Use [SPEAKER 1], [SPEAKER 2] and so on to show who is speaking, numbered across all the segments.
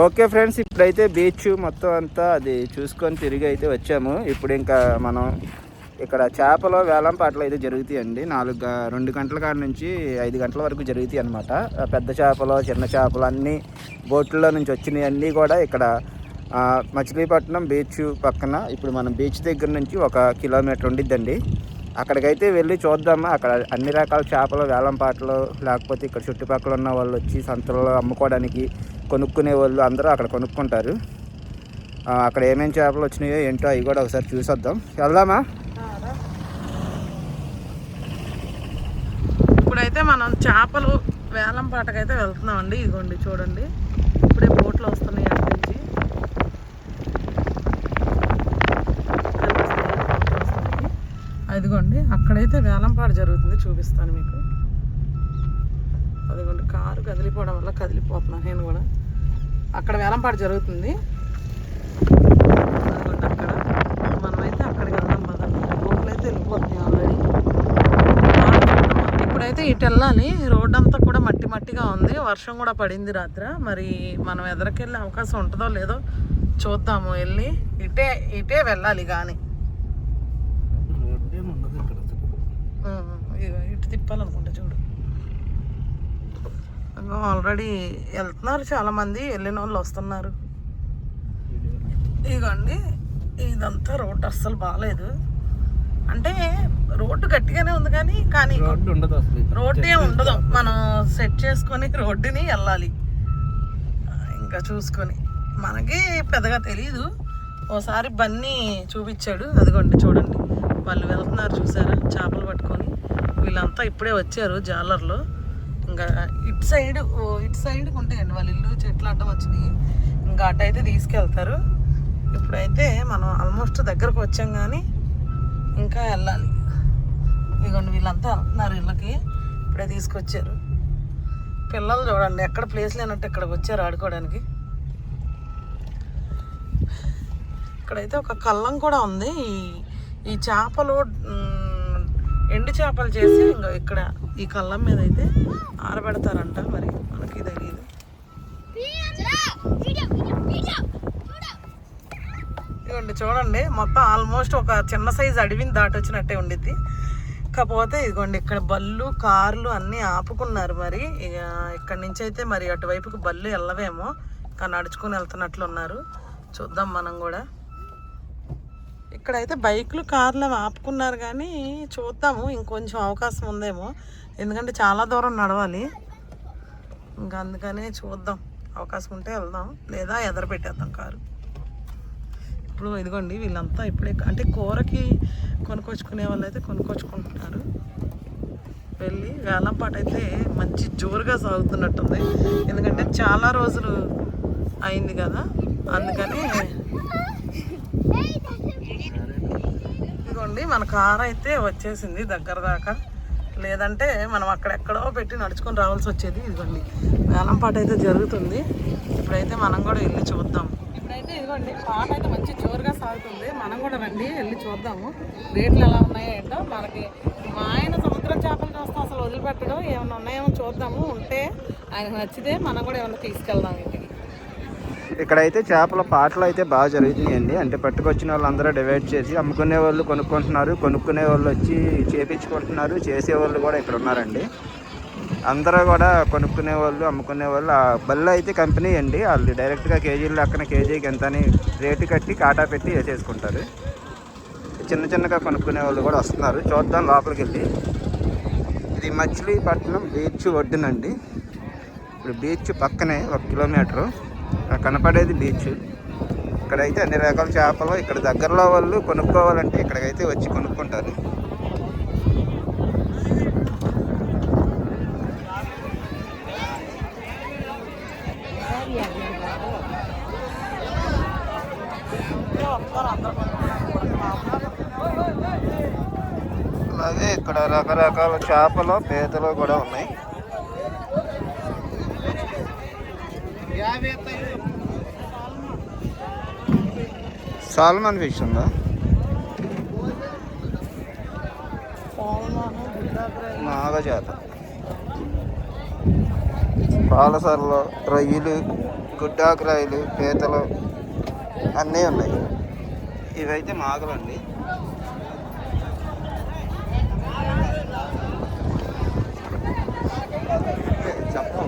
[SPEAKER 1] Okay friends ఇప్పుడైతే beach మొత్తం అంతా అది చూసుకొని తిరిగి అయితే వచ్చాము. ఇప్పుడు ఇంకా మనం ఇక్కడ చేపల వేలం పాటలు అయితే జరుగుతాయండి. నాలుగు రెండు గంటల కాడ నుంచి ఐదు గంటల వరకు జరుగుతాయి అనమాట పెద్ద చేపలు చిన్న చేపలు అన్నీ బోట్లలో నుంచి వచ్చినాయి అన్నీ కూడా ఇక్కడ మచిలీపట్నం బీచ్ పక్కన ఇప్పుడు మనం బీచ్ దగ్గర నుంచి ఒక కిలోమీటర్ ఉండిద్దండి. అక్కడికైతే వెళ్ళి చూద్దామా. అక్కడ అన్ని రకాల చేపలు వేలం పాటలు లేకపోతే ఇక్కడ చుట్టుపక్కల ఉన్న వాళ్ళు వచ్చి సంతలో అమ్ముకోవడానికి కొనుక్కునే వాళ్ళు అందరూ అక్కడ కొనుక్కుంటారు. అక్కడ ఏమేమి చేపలు వచ్చినాయో ఏంటో అవి కూడా ఒకసారి చూసొద్దాం. వెళ్దామా?
[SPEAKER 2] ఇప్పుడైతే మనం చేపలు వేలం పాటకైతే వెళ్తున్నామండి. ఇదిగోండి చూడండి. ఇప్పుడే బోట్లు వస్తున్నాయి అటు నుంచి. అదిగోండి అక్కడైతే వేలం పాట జరుగుతుంది. చూపిస్తాను మీకు. అదిగోండి కారు కదిలిపోవడం వల్ల కదిలిపోతున్నాను నేను కూడా. అక్కడ వేలం పాట జరుగుతుంది అక్కడ. మనమైతే అక్కడికి వెళ్దాం పదండి బోట్లు అయితే వెళ్ళిపోతున్నాయి ఆల్రెడీ. ఇప్పుడైతే ఇటు వెళ్ళాలి. రోడ్ అంతా కూడా మట్టి మట్టిగా ఉంది. వర్షం కూడా పడింది రాత్ర. మరి మనం ఎదరికెళ్ళే అవకాశం ఉంటుందో లేదో చూద్దాము వెళ్ళి. ఇటే ఇటే వెళ్ళాలి కానీ ఇటు తిప్పాలనుకుంటా చూడు. ఆల్రెడీ వెళ్తున్నారు చాలా మంది వెళ్ళిన వాళ్ళు వస్తున్నారు. ఇదిగోండి ఇదంతా రోడ్ అస్సలు బాగాలేదు అంటే రోడ్డు గట్టిగానే ఉంది కానీ కానీ
[SPEAKER 1] రోడ్డు ఉండదు
[SPEAKER 2] రోడ్డే మనం సెట్ చేసుకొని రోడ్డుని వెళ్ళాలి. ఇంకా చూసుకొని. మనకి పెద్దగా తెలియదు ఓసారి బన్నీ చూపించాడు. అదిగోండి చూడండి. వాళ్ళు వెళ్తున్నారు చూసారా? చేపలు పట్టుకొని. వీళ్ళంతా ఇప్పుడే వచ్చారు జాలర్లో. ఇంకా ఇటు సైడ్ ఓ ఇటు సైడ్ ఉంటాయండి వాళ్ళ ఇల్లు చెట్లు అడ్డం వచ్చినాయి. ఇంకా అటు అయితే తీసుకెళ్తారు. ఇప్పుడైతే మనం ఆల్మోస్ట్ దగ్గరకు వచ్చాం కానీ ఇంకా వెళ్ళాలి. ఇదిగోండి వీళ్ళంతా వెళ్తున్నారు ఇళ్ళకి. ఇప్పుడే తీసుకొచ్చారు. పిల్లలు చూడండి ఎక్కడ ప్లేస్ లేనట్టు ఇక్కడికి వచ్చారు ఆడుకోవడానికి. ఇక్కడైతే ఒక కళ్ళం కూడా ఉంది. ఈ ఈ చేపలు ఎండు చేపలు చేసి ఇంకా ఇక్కడ ఈ కళ్ళం మీద అయితే ఆరబెడతారంట మరి. మనకి తెలియదు ఇదిగోండి చూడండి మొత్తం ఆల్మోస్ట్ ఒక చిన్న సైజు అడవిని దాటొచ్చినట్టే ఉండిద్ది. కాకపోతే ఇదిగోండి ఇక్కడ బళ్ళు కార్లు అన్నీ ఆపుకున్నారు మరి. ఇక ఇక్కడ నుంచి అయితే మరి అటువైపుకి బళ్ళు వెళ్ళవేమో. కానీ నడుచుకుని వెళ్తున్నట్లు ఉన్నారు. చూద్దాం మనం కూడా. ఇక్కడైతే బైకులు కార్లు అవి ఆపుకున్నారు కానీ చూద్దాము. ఇంకొంచెం అవకాశం ఉందేమో. ఎందుకంటే చాలా దూరం నడవాలి. ఇంకా అందుకనే చూద్దాం. అవకాశం ఉంటే వెళ్దాం. లేదా ఎదర పెట్టేద్దాం కారు. ఇప్పుడు ఇదిగోండి వీళ్ళంతా ఇప్పుడే అంటే కూరకి కొనుక్కొచ్చుకునే వాళ్ళు అయితే కొనుక్కొచ్చుకుంటున్నారు. వెళ్ళి వేలంపాట అయితే మంచి జోరుగా సాగుతున్నట్టుంది. ఎందుకంటే చాలా రోజులు అయింది కదా. అందుకని ఇదిగోండి మన కార్ అయితే వచ్చేసింది దగ్గర దాకా. లేదంటే మనం అక్కడెక్కడో పెట్టి నడుచుకొని రావాల్సి వచ్చేది. ఇదిగోండి వేలం పాట అయితే జరుగుతుంది. ఇప్పుడైతే మనం కూడా వెళ్ళి చూద్దాం. ఇప్పుడైతే ఇదిగోండి పాట అయితే మంచి జోరుగా సాగుతుంది. మనం కూడా రండి వెళ్ళి చూద్దాము. రేట్లు ఎలా ఉన్నాయో ఏంటో. మనకి మా ఆయన సముద్రం చేపలు చూస్తాం అసలు వదిలిపెట్టడం. ఏమైనా ఉన్నాయేమో చూద్దాము. ఉంటే ఆయన నచ్చితే మనం కూడా ఏమైనా తీసుకెళ్దాం
[SPEAKER 1] ఇక్కడైతే చేపల పాటలు అయితే బాగా జరుగుతున్నాయండి. అంటే పట్టుకొచ్చిన వాళ్ళందరూ డివైడ్ చేసి అమ్ముకునే వాళ్ళు కొనుక్కుంటున్నారు. కొనుక్కునే వాళ్ళు వచ్చి చేపించుకుంటున్నారు. చేసేవాళ్ళు కూడా ఇక్కడ ఉన్నారండి. అందరూ కూడా కొనుక్కునే వాళ్ళు అమ్ముకునే వాళ్ళు. ఆ బల్ల అయితే కంపెనీ అండి. వాళ్ళు డైరెక్ట్గా కేజీలు లెక్కన కేజీకి ఎంత అని రేటు కట్టి కాటా పెట్టి వేసేసుకుంటారు. చిన్న చిన్నగా కొనుక్కునే వాళ్ళు కూడా వస్తున్నారు. చూద్దాం లోపలికి వెళ్ళి ఇది మచిలీపట్నం బీచ్ ఒడ్డునండి. ఇప్పుడు బీచ్ పక్కనే ఒక కిలోమీటరు. కనపడేది బీచ్ ఇక్కడైతే అన్ని రకాల చేపలు ఇక్కడ దగ్గరలో వాళ్ళు కొనుక్కోవాలంటే ఇక్కడికైతే వచ్చి కొనుక్కుంటారు. అలాగే ఇక్కడ రకరకాల చేపలు పీతలు కూడా ఉన్నాయి. సాల్మన్ ఫిష్ ఉందా? నాగజాత పాలసర్లు రొయ్యలు గుడ్డాకురాయలు పీతలు అన్నీ ఉన్నాయి. ఇవైతే మాగలండి చెప్పు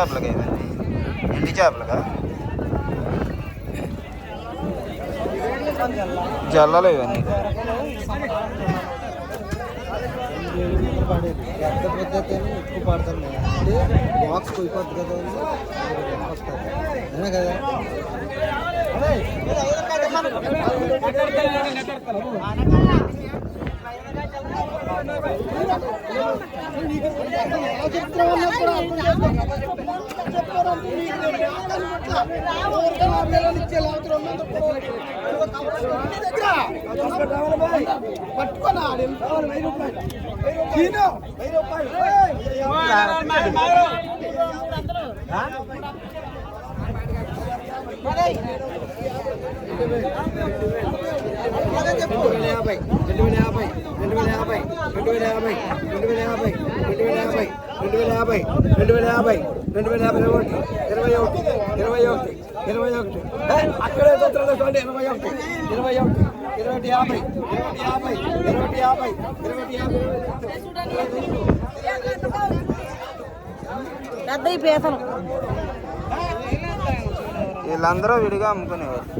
[SPEAKER 1] ఎండు చేపలుగా ఇవన్నీ ఎండు చేపలుగా జల్లలు ఇవన్నీ
[SPEAKER 3] పెద్ద పెద్ద ఎక్కువ పడుతుంది బాక్స్ పోయిపోద్ది కదా వస్తుంది పట్టుకొని ఆడి వెయ్యి రూపాయలు చెప్పు యాభై రెండు వేల యాభై రెండు వేల యాభై రెండు వేల యాభై రెండు వేల యాభై రెండు వేల యాభై రెండు వేల యాభై రెండు వేల యాభై ఒకటి ఇరవై ఒకటి ఇరవై ఒకటి ఇరవై ఒకటి. అక్కడే చూడండి ఇరవై ఒకటి ఇరవై ఒకటి ఇరవై యాభై ఇరవై యాభై ఇరవై ఒకటి యాభై ఇరవై యాభై.
[SPEAKER 2] పెద్ద
[SPEAKER 1] వీళ్ళందరూ విడిగా అమ్ముకునేవారు.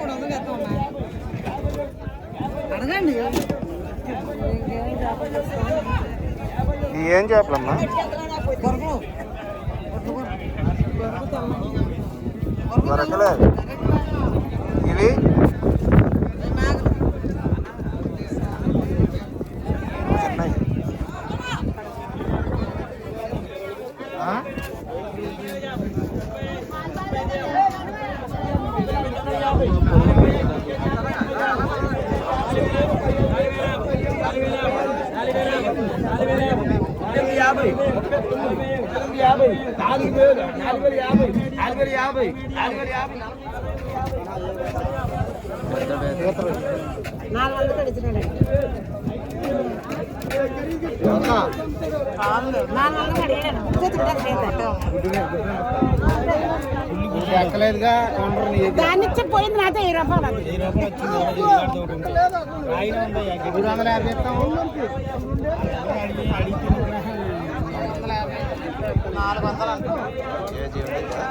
[SPEAKER 1] ఏం చేపలమ్మా
[SPEAKER 2] దాన్ని పోయింది నాతో వెయ్యి రూపాయలు అది.
[SPEAKER 3] వెయ్యి రూపాయలు వచ్చింది మూడు వందల యాభై ఇస్తాము
[SPEAKER 2] నాలుగు వందలు అంట.
[SPEAKER 1] కేజీ ఉండిద్దా?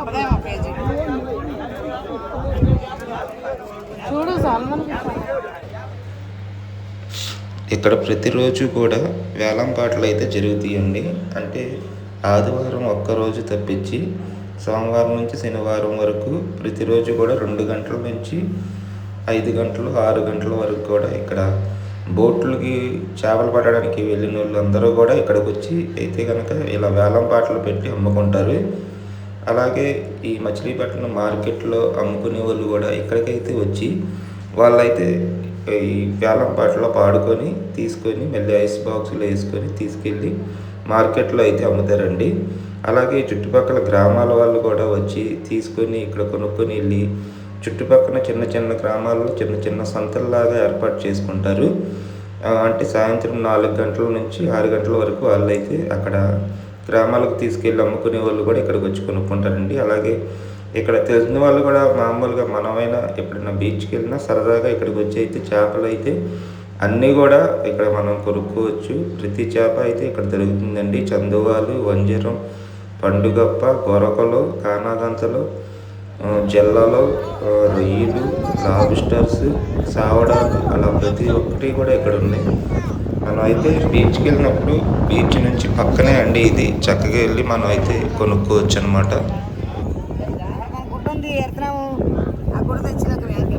[SPEAKER 2] అదేమో పేజీ చూడు సల్మాన్
[SPEAKER 4] ఇక్కడ ప్రతిరోజు కూడా వేలం పాటలు అయితే జరుగుతాయండి అంటే ఆదివారం ఒక్కరోజు తప్పించి సోమవారం నుంచి శనివారం వరకు ప్రతిరోజు కూడా రెండు గంటల నుంచి ఐదు గంటలు ఆరు గంటల వరకు కూడా ఇక్కడ బోట్లకి చేపలు పట్టడానికి వెళ్ళిన వాళ్ళు అందరూ కూడా ఇక్కడికి వచ్చి అయితే కనుక ఇలా వేలం పాటలు పెట్టి అమ్ముకుంటారు. అలాగే ఈ మచిలీపట్నం మార్కెట్లో అమ్ముకునే వాళ్ళు కూడా ఇక్కడికైతే వచ్చి వాళ్ళైతే ఈ వేలం పాటలో పాడుకొని తీసుకొని మళ్ళీ ఐస్ బాక్సులు వేసుకొని తీసుకెళ్ళి మార్కెట్లో అయితే అమ్ముతారండి. అలాగే చుట్టుపక్కల గ్రామాల వాళ్ళు కూడా వచ్చి తీసుకొని ఇక్కడ కొనుక్కొని వెళ్ళి చుట్టుపక్కల చిన్న చిన్న గ్రామాల్లో చిన్న చిన్న సంతల్లాగా ఏర్పాటు చేసుకుంటారు. అంటే సాయంత్రం నాలుగు గంటల నుంచి ఆరు గంటల వరకు వాళ్ళైతే అక్కడ గ్రామాలకు తీసుకెళ్ళి అమ్ముకునే వాళ్ళు కూడా ఇక్కడికి వచ్చి కొనుక్కుంటారండి. అలాగే ఇక్కడ తెలిసిన వాళ్ళు కూడా మామూలుగా మనమైనా ఎప్పుడైనా బీచ్కి వెళ్ళినా సరదాగా ఇక్కడికి వచ్చి అయితే చేపలు అయితే అన్నీ కూడా ఇక్కడ మనం కొనుక్కోవచ్చు. ప్రతి చేప అయితే ఇక్కడ దొరుకుతుందండి. చందువాలు వంజరం పండుగప్ప గొరకలు కానాగంతలు జల్లలు రొయ్యలు లాబ్స్టర్స్ సావడాలు అలా ప్రతి ఒక్కటి కూడా ఇక్కడ ఉన్నాయి. మనం అయితే బీచ్కి వెళ్ళినప్పుడు బీచ్ నుంచి పక్కనే అండి ఇది. చక్కగా వెళ్ళి మనం అయితే కొనుక్కోవచ్చు అనమాట
[SPEAKER 5] మన గుడ్డ ఉంది ఎడుతున్నాము ఆ గుడ్డ తెచ్చినాక వేయాలి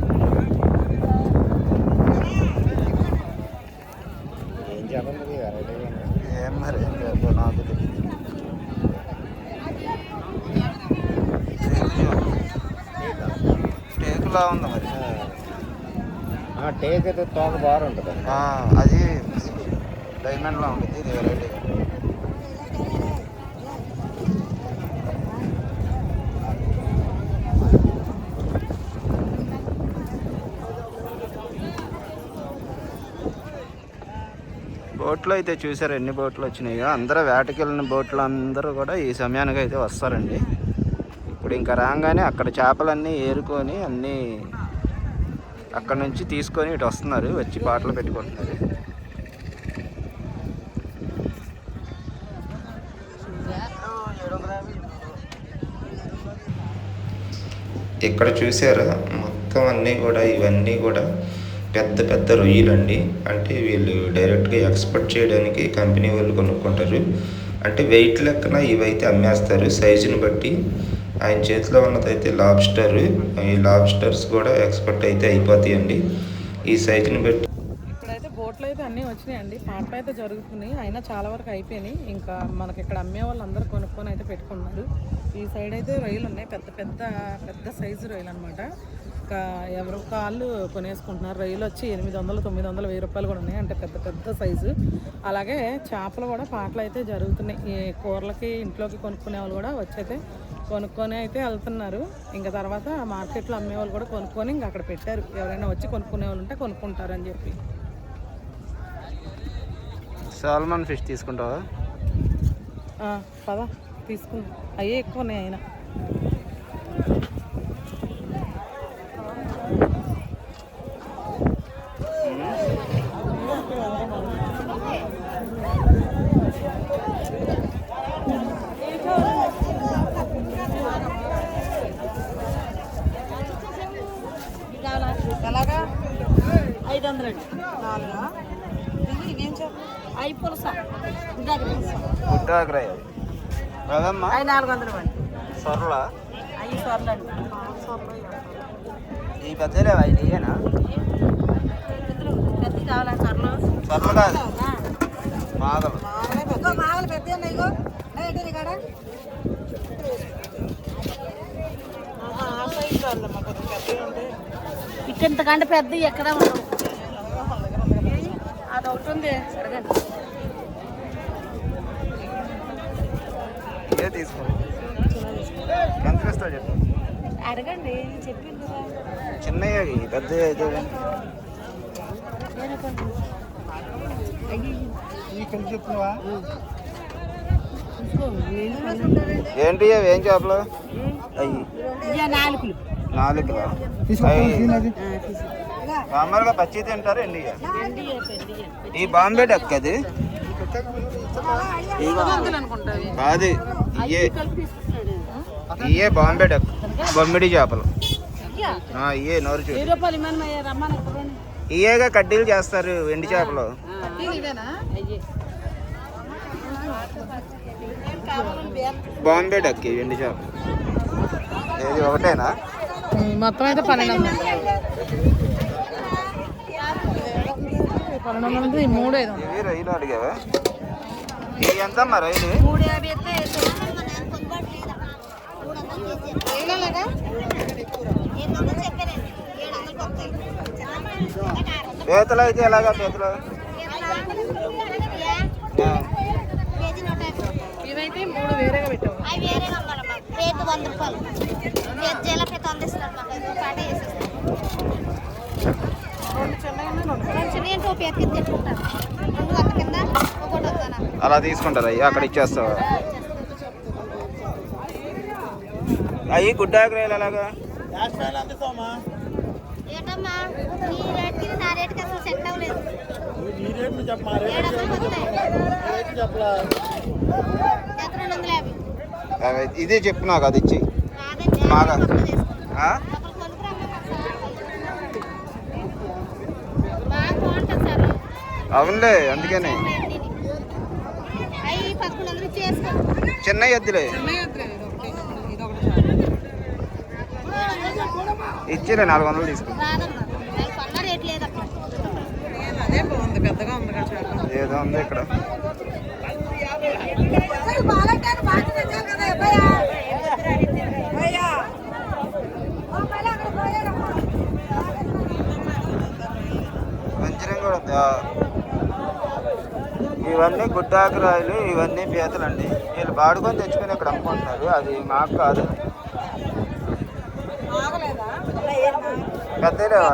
[SPEAKER 1] ఏం చెప్పండి ఏం మరి ఏం చెప్పు నాకు తెలియదు టేకులా ఉంది మరి.
[SPEAKER 3] టేక్ అయితే తోక బాగుంటుంది
[SPEAKER 1] అది డైమండ్లా ఉంటుంది ఇది వెరైటీ బోట్లు అయితే చూసారు ఎన్ని బోట్లు వచ్చినాయో? అందరూ వేటకి వెళ్ళిన బోట్లు అందరూ కూడా ఈ సమయానికి అయితే వస్తారండి. ఇప్పుడు ఇంకా రాగానే అక్కడ చేపలన్నీ ఏరుకొని అన్నీ అక్కడ నుంచి తీసుకొని ఇటు వస్తున్నారు వచ్చి పాటలు పెట్టుకుంటున్నారు.
[SPEAKER 4] ఇక్కడ చూసారా? మొత్తం అన్నీ కూడా ఇవన్నీ కూడా పెద్ద పెద్ద రొయ్యలు అండి అంటే వీళ్ళు డైరెక్ట్గా ఎక్స్పోర్ట్ చేయడానికి కంపెనీ వాళ్ళు కొనుక్కుంటారు. అంటే వెయిట్ లెక్కన ఇవైతే అమ్మేస్తారు. సైజుని బట్టి ఆయన చేతిలో ఉన్నదైతే లాబ్స్టర్ ఈ లాబ్స్టర్స్ కూడా ఎక్స్పర్ట్ అయితే అయిపోతాయండి. ఈ సైజుని పెట్టి
[SPEAKER 2] ఇక్కడైతే బోట్లు అయితే అన్నీ వచ్చినాయండి. పాటలు అయితే జరుగుతున్నాయి. అయినా చాలా వరకు అయిపోయినాయి. ఇంకా మనకి ఇక్కడ అమ్మే వాళ్ళు అందరూ కొనుక్కొని అయితే పెట్టుకున్నారు ఈ సైడ్ అయితే రొయ్యలు ఉన్నాయి. పెద్ద పెద్ద పెద్ద సైజు రొయ్యలు అనమాట ఇంకా ఎవరు కాళ్ళు కొనేసుకుంటున్నారు. రొయ్యలు వచ్చి ఎనిమిది వందలు తొమ్మిది వందలు వెయ్యి రూపాయలు కూడా ఉన్నాయి. అంటే పెద్ద పెద్ద సైజు అలాగే చేపలు కూడా పాటలు అయితే జరుగుతున్నాయి. ఈ కూరలకి ఇంట్లోకి కొనుక్కునే వాళ్ళు కూడా వచ్చైతే కొనుక్కొని అయితే వెళ్తున్నారు. ఇంకా తర్వాత మార్కెట్లో అమ్మే వాళ్ళు కూడా కొనుక్కొని ఇంకా అక్కడ పెట్టారు. ఎవరైనా వచ్చి కొనుక్కునే వాళ్ళు ఉంటే కొనుక్కుంటారని చెప్పి.
[SPEAKER 1] సాల్మన్ ఫిష్ తీసుకుంటావా?
[SPEAKER 2] పద తీసుకుందాం. అయ్యే ఎక్కువ ఉన్నాయి అయినా
[SPEAKER 5] ఎలాగా ఐదు వందలు అండి నాలుగా ఇవేం చెప్పు అవి పులస.
[SPEAKER 1] గుడ్డాగ్రాయ కదమ్మా
[SPEAKER 5] అవి నాలుగు వందలు అండి
[SPEAKER 1] సొరల
[SPEAKER 5] అవి సొరలండి
[SPEAKER 1] ఈ పెద్దలేవా ఇది ఇయ్యేనా
[SPEAKER 5] పెద్ద కావాలా సొరలు?
[SPEAKER 1] సొరలు కాదు. మాగలు.
[SPEAKER 5] మాగలు పెద్ద ఇగో. ఏంటి కాడ. ఇక్కంతకంటే పెద్ద ఎక్కడ ఉండవు. ఒకటి ఉంది. అడగండి.
[SPEAKER 1] ఇదే తీసుకో? ఎంత చెప్పు.
[SPEAKER 5] అడగండి చెప్పింది కదా.
[SPEAKER 1] చిన్నవి పెద్ద ఏంటి అవి ఏం చేపలు? అయ్యి.
[SPEAKER 5] ఇక నాలుగులు.
[SPEAKER 1] నాలుగు మామూలుగా పచ్చి తింటారు ఎండి? ఈ బాంబే డక్ అది? కాదు ఇయే. ఇయే బాంబే డక్. బొమ్మిడి చేపలు. ఆ, ఇయే నోరు చూడు. ఇయేగా కడ్డీలు చేస్తారు ఎండి చేపలు. బాంబే డక్ ఎండి చేపలు. ఏది ఒకటేనా?
[SPEAKER 2] మొత్తం అయితే పన్నెండు పన్నెండు వందలు ఈ మూడు ఐదు వందలు
[SPEAKER 1] ఇవి రైలు అడిగావా? ఇవి ఎంత అమ్మా రైలు?
[SPEAKER 5] మూడు యాభై అయితే
[SPEAKER 1] పీతలు అయితే ఎలాగా పీతలు
[SPEAKER 2] ఇవైతే మూడు వేరేగా
[SPEAKER 6] అమ్మాలమ్మా రేటు వంద రూపాయలు. రేపు జలపేత అందిస్తారు మాకు. అది కాటే వేసేస్తారు
[SPEAKER 1] అలా తీసుకుంటారు అయ్యి అక్కడ ఇచ్చేస్తావా? అయ్యి
[SPEAKER 6] యాభై.
[SPEAKER 1] అవి ఇది చెప్పు నాకు అది ఇచ్చి బాగా.
[SPEAKER 6] ఒకరు తీసుకో.
[SPEAKER 1] ఆ?
[SPEAKER 6] ఒకరు కొనుక్కురమ్మా ఒకసారి. బాగా బాగుంటుంది సార్
[SPEAKER 1] అవునులే అందుకనే. చిన్న ఎద్దులే ఇచ్చిలే నాలుగు వందలు తీసుకో.
[SPEAKER 6] రాదమ్మా వాళ్ళు కొన్న రేట్ లేదమ్మా
[SPEAKER 2] అదే బాగుంది పెద్దగా ఉంది కదా చేప
[SPEAKER 1] ఏదో ఉంది ఇక్కడ. మంచిరం కూడా ఇవన్నీ గుడ్డాకురాయలు ఇవన్నీ పీతలు అండి వీళ్ళు బాడుకొని తెచ్చుకొని ఇక్కడ అమ్ముకుంటున్నారు. అది మాకు కాదు. పెద్దలేవా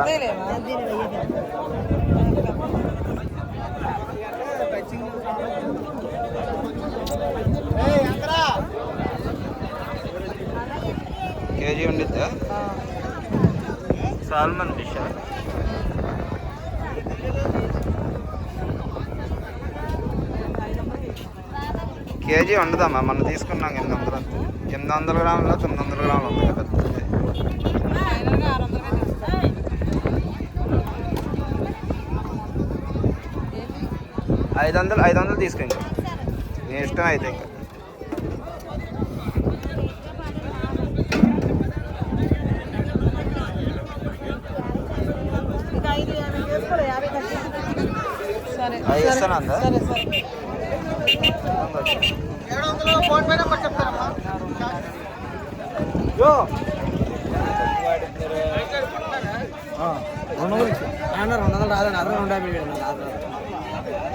[SPEAKER 1] కేజీ ఉండిద్దా? సాల్మన్ ఫిష్ కేజీ ఉండదమ్మా మనం తీసుకున్నాం ఎనిమిది వందలు ఎనిమిది వందల గ్రాములు తొమ్మిది వందల గ్రాములు ఉంది కదా. ఐదు వందలు ఐదు వందలు తీసుకోండి నీ ఇష్టం అయితే ఇంకా.
[SPEAKER 2] సరే సరే. ఫోన్ పే నెంబర్ చెప్తారమ్మా
[SPEAKER 3] రెండు వందలు ఇచ్చి అన్న రెండు వందలు రాదన్న అదే రెండు యాభై వేలు రాదు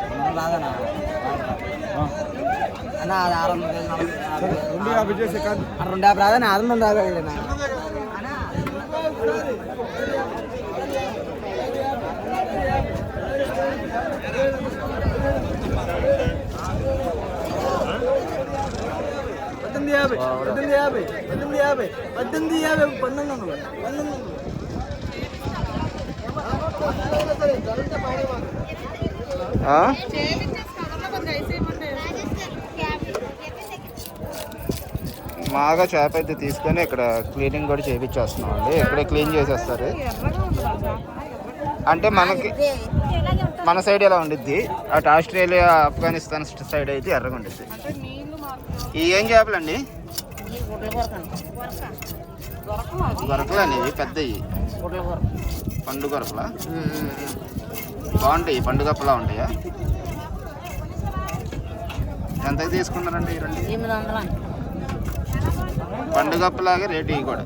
[SPEAKER 3] రెండు వందలు రాదన్న అన్న అది ఆరు వందలు రెండు యాభై చేసే కాదు రెండు యాభై రాదన్న ఆరు వందలు రాదు పద్దెనిమిది యాభై పద్దెనిమిది యాభై పద్దెనిమిది యాభై పద్దెనిమిది యాభై పన్నెండు వందలు
[SPEAKER 1] పన్నెండు మాగా చేప అయితే తీసుకొని ఇక్కడ క్లీనింగ్ కూడా చేయించేస్తున్నాం అండి. ఇక్కడే క్లీన్ చేసేస్తారు. అంటే మనకి మన సైడ్ ఎలా ఉండిద్ది? అటు ఆస్ట్రేలియా ఆఫ్ఘనిస్తాన్ సైడ్ అయితే ఎర్రగా ఉండిద్ది ఈ ఏం చేపలండి? గొరకలు అనేవి పెద్దవి పండు గొరకలా? బాగుంటాయి పండు గప్పలా ఉంటాయా? ఎంతకి తీసుకున్నారండి ఈ రెండు? పండుగప్పలాగే రేటు ఇవి కూడా.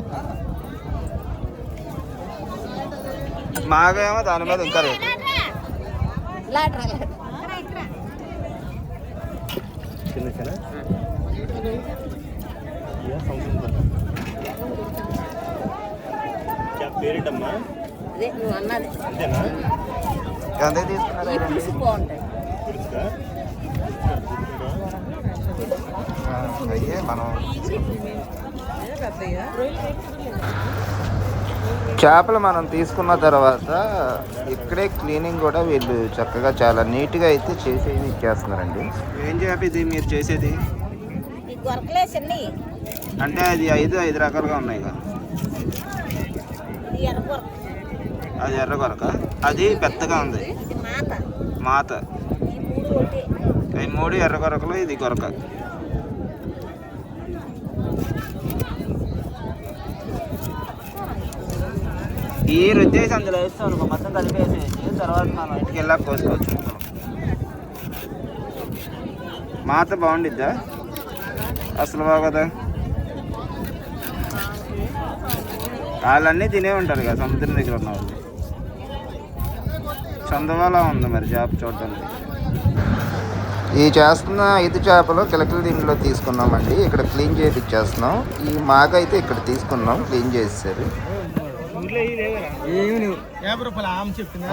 [SPEAKER 1] మాగా ఏమో దాని మీద ఇంకా రేటు.
[SPEAKER 5] లాటరా. అదే నువ్వు అన్నది.
[SPEAKER 1] తీసుకున్నారు?
[SPEAKER 5] పులుసు బాగుంటాయి.
[SPEAKER 1] అయ్యే మనం చేపలు మనం తీసుకున్న తర్వాత ఇక్కడే క్లీనింగ్ కూడా వీళ్ళు చక్కగా చాలా నీట్గా అయితే చేసేది ఇచ్చేస్తున్నారండి ఏం చేప ఇది మీరు చేసేది?
[SPEAKER 5] గొరకలే చిన్నవి
[SPEAKER 1] అంటే అది ఐదు ఐదు రకాలుగా ఉన్నాయి కదా.
[SPEAKER 5] ఈ ఎర్ర గొరక
[SPEAKER 1] అది ఎర్ర కొరక అది పెద్దగా ఉంది.
[SPEAKER 5] మాత. ఈ మూడు
[SPEAKER 1] ఎర్ర కొరకలు ఇది కొరక ఈ రుద్దేసి అందులో వేస్తాం అనుకో మొత్తం కలిపేసేసి తర్వాత మనం ఇంటికి వెళ్ళాక కోసుకోవచ్చు. మాత బాగుండిద్దా? అసలు బాగోదా. వాళ్ళన్నీ తినే ఉంటారు కదా సముద్రం దగ్గర ఉన్న వాళ్ళు. చందవాలా ఉంది మరి చేప చూడడానికి. ఈ చేస్తున్న ఐదు చేపలు కిలకిల దీంట్లో తీసుకున్నామండి. ఇక్కడ క్లీన్ చేయించేస్తున్నాం ఈ మాగ అయితే ఇక్కడ తీసుకున్నాం క్లీన్ చేసేసారు.
[SPEAKER 3] ఏమి నువ్వు? యాభై రూపాయలు ఆమె చెప్పింది.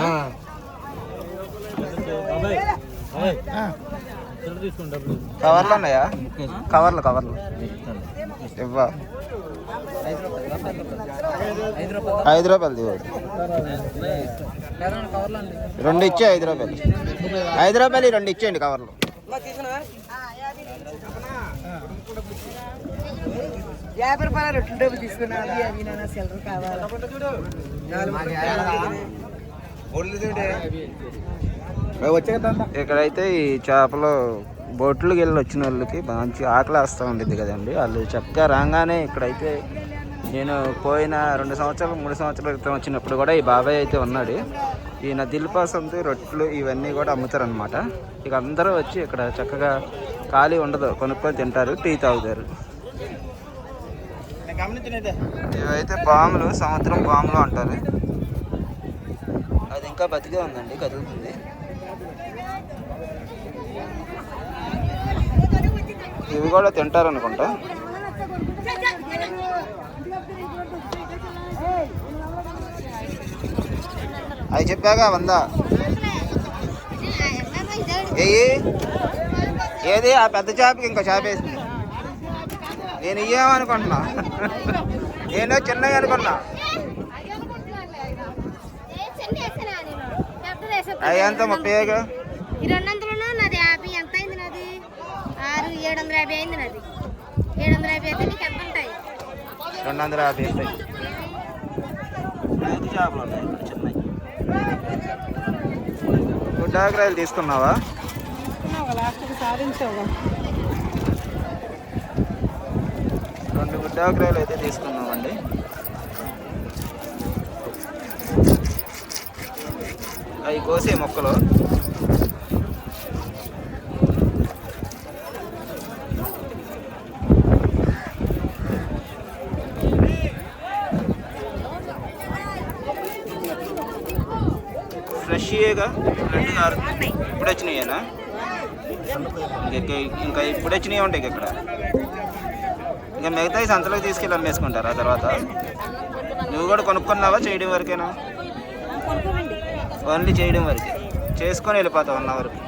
[SPEAKER 1] కవర్లు ఉన్నాయా? కవర్లు కవర్లు. ఇవ్వ. ఐదు రూపాయలు రెండు ఇచ్చే ఐదు రూపాయలు. ఐదు రూపాయలు రెండు ఇచ్చేయండి కవర్లు.
[SPEAKER 2] యాభై రూపాయలు రెండు డబ్బులు తీసుకున్నా అది అవి నాన్న సెలరు కావాలి.
[SPEAKER 1] ఇక్కడైతే ఈ చేపలు బోట్లకు వెళ్ళి వచ్చిన వాళ్ళకి మంచి ఆకలి వేస్తూ ఉండేది కదండి. వాళ్ళు చక్కగా రాగానే ఇక్కడైతే నేను పోయిన రెండు సంవత్సరాలు మూడు సంవత్సరాల క్రితం వచ్చినప్పుడు కూడా ఈ బాబాయ్ అయితే ఉన్నాడు. ఈయన దిల్పాసంతో రొట్టెలు ఇవన్నీ కూడా అమ్ముతారనమాట ఇక అందరూ వచ్చి ఇక్కడ చక్కగా ఖాళీ ఉండదు కొనుక్కొని తింటారు టీ తాగుతారు. ఇవైతే పాములు సముద్రం పాములు అంటారు. అది ఇంకా బతికే ఉందండి కదులుతుంది. ఇవి కూడా తింటారు అనుకుంటా అవి చెప్పాగా వందా. ఏయి ఏది? ఆ పెద్ద చేపకి ఇంకో చేప వేసింది. నేను ఇయ్యామనుకుంటున్నా నేను చిన్నవి అనుకున్నా అవి ఎంత? ముప్పై ఏగా
[SPEAKER 6] ఈ రెండు వందలు నాది యాభై ఎంత అయింది నాది ఆరు ఏడు వందల యాభై అయింది నాది ఏడు వందల యాభై అయితే నీకు ఎంత ఉంటాయి
[SPEAKER 1] రెండు వందల యాభై ఉంటాయి ఐదు చేపలు ఉన్నాయి ఇక్కడ చిన్నవి గుడ్డాకరాయలు తీసుకున్నావా రెండు గుడ్డాకరాయలు అయితే తీసుకున్నామండి. అవి కోసే మొక్కలు. రెండు ఆరు ఇప్పుడు వచ్చినాయేనా? ఇంకా ఇంకా ఇప్పుడు వచ్చినాయి ఉంటాయి ఇక్కడ. ఇంకా మిగతా సంతలోకి తీసుకెళ్ళి అమ్మేసుకుంటారు ఆ తర్వాత? నువ్వు కూడా కొనుక్కున్నావా చేయడం వరకేనా? ఓన్లీ చేయడం వరకే. చేసుకొని వెళ్ళిపోతావు వన్ అవర్కి